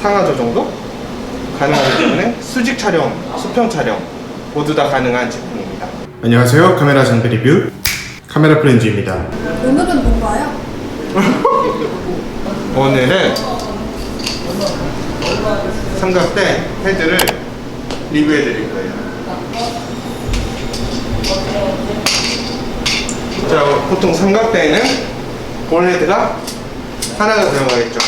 상하 조 정도 가능하기 때문에 수직 촬영, 수평 촬영 모두 다 가능한 제품입니다. 안녕하세요. 카메라 장비 리뷰 카메라 프렌즈입니다. 오늘은 뭔가요? 오늘은 삼각대 헤드를 리뷰해 드릴 거예요. 자, 보통 삼각대에는 볼 헤드가 하나가 들어가겠죠.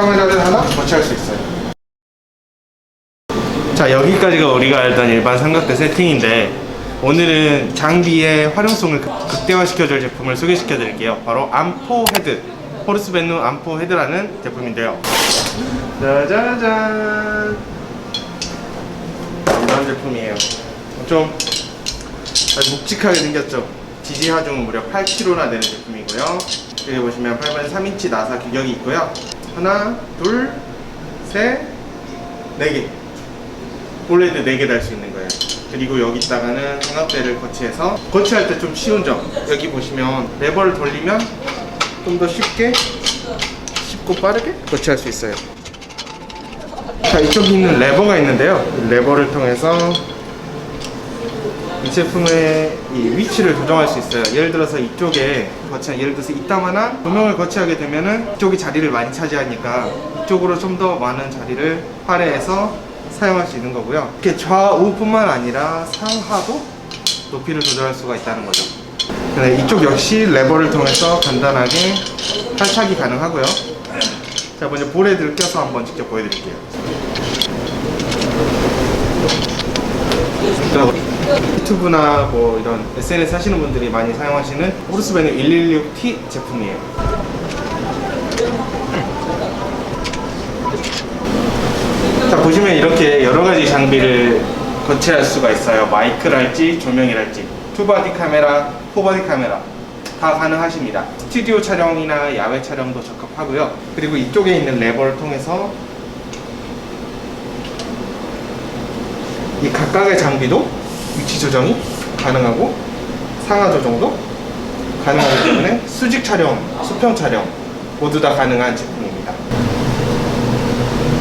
카메라를 하나 거치할 수 있어요. 자, 여기까지가 우리가 알던 일반 삼각대 세팅인데 오늘은 장비의 활용성을 극- 극대화시켜줄 제품을 소개시켜 드릴게요. 바로 암포 헤드, 호르스 벤누 암포 헤드라는 제품인데요. 짜자잔. 이런 제품이에요. 좀 묵직하게 생겼죠. 지지 하중은 무려 8kg나 되는 제품이고요. 여기 보시면 8번 3인치 나사 규격이 있고요. 하나, 둘, 셋, 네 개. 볼레드 4개 달 수 있는 거예요. 그리고 여기다가는 삼각대를 거치해서 거치할 때 좀 쉬운 점. 여기 보시면 레버를 돌리면 좀 더 쉽게 쉽고 빠르게 거치할 수 있어요. 자, 이쪽에 있는 레버가 있는데요. 이 레버를 통해서 이 제품의 이 위치를 조정할 수 있어요. 예를 들어서 이쪽에 거치, 예를 들어서 이따만한 조명을 거치하게 되면은 이쪽이 자리를 많이 차지하니까 이쪽으로 좀 더 많은 자리를 할애해서 사용할 수 있는 거고요. 이렇게 좌우뿐만 아니라 상하도 높이를 조절할 수가 있다는 거죠. 네, 이쪽 역시 레버를 통해서 간단하게 탈착이 가능하고요. 자, 먼저 볼헤드를 껴서 한번 직접 보여드릴게요. 유튜브나 뭐 이런 SNS 하시는 분들이 많이 사용하시는 호르스베누 116T 제품이에요. 자 보시면 이렇게 여러 가지 장비를 거치할 수가 있어요. 마이크랄지 조명이랄지 투바디 카메라, 포바디 카메라 다 가능하십니다. 스튜디오 촬영이나 야외 촬영도 적합하고요. 그리고 이쪽에 있는 레버를 통해서 이 각각의 장비도 위치 조정이 가능하고 상하 조정도 가능하기 때문에 수직 촬영, 수평 촬영 모두 다 가능한 제품입니다.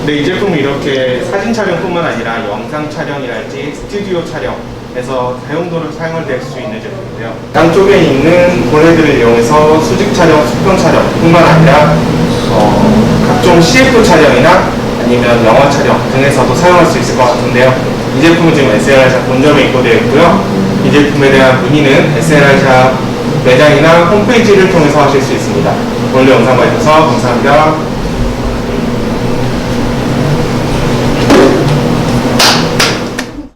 네, 이 제품은 이렇게 사진 촬영뿐만 아니라 영상 촬영이랄지 스튜디오 촬영에서 다용도로 사용을 될수 있는 제품인데요. 양쪽에 있는 볼헤드를 이용해서 수직 촬영, 수평 촬영뿐만 아니라 어, 각종 CF 촬영이나 아니면 영화 촬영 등에서도 사용할 수 있을 것 같은데요. 이 제품은 지금 SLR샵 본점에 입고되어 있고요. 이 제품에 대한 문의는 SLR샵 매장이나 홈페이지를 통해서 하실 수 있습니다. 오늘 영상 봐주셔서 감사합니다.